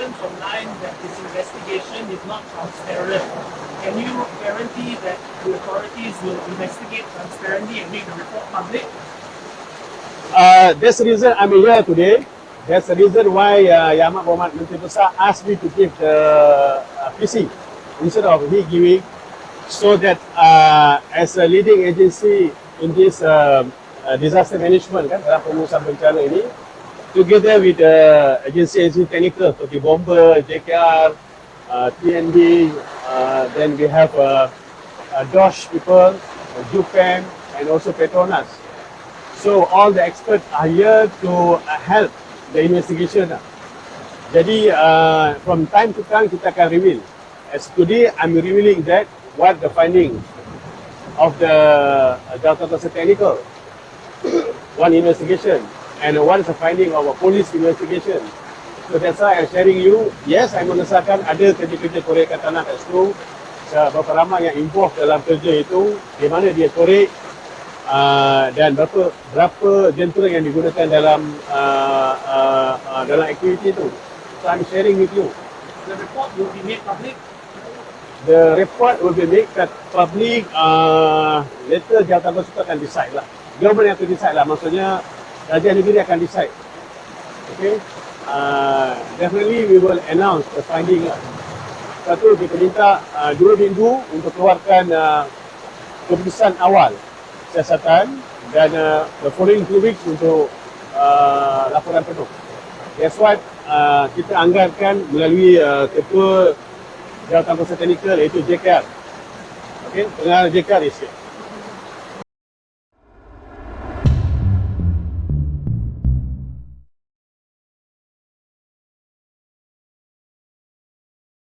allegations online that this investigation is not transparent. Can you guarantee that the authorities will investigate transparently and make the report public? Uh, that's the reason I'm here today. That's the reason why uh, Muhammad Menteri asked me to give the uh, PC instead of he giving so that uh, as a leading agency in this uh, uh, disaster management kan dalam pengurusan bencana ini together with the agency-agency technical seperti Bomber, JKR, uh, TNB, uh, then we have uh, uh, DOSH people, uh, and also Petronas. So all the experts are here to uh, help the investigation. Jadi uh, from time to time kita akan reveal. As today I'm revealing that what the finding of the uh, Delta Technical one investigation and what is the finding of a police investigation. So that's why I'm sharing you. Yes, I'm mengesahkan ada kerja-kerja korek kat tanah kat situ. Berapa ramai yang involved dalam kerja itu, di mana dia korek uh, dan berapa berapa jentera yang digunakan dalam uh, uh, uh, dalam aktiviti itu. So I'm sharing with you. The report will be made public. The report will be made that public uh, later Jabatan Konsul akan decide lah. Government yang akan decide lah. Maksudnya Raja Negeri akan decide. Okay. Uh, definitely we will announce the finding lah. Satu kita minta uh, dua minggu untuk keluarkan uh, keputusan awal siasatan dan uh, the following two weeks untuk uh, laporan penuh. That's what uh, kita anggarkan melalui uh, ketua Jawatan Kuasa Teknikal iaitu JKR. Okay, pengarah JKR is here.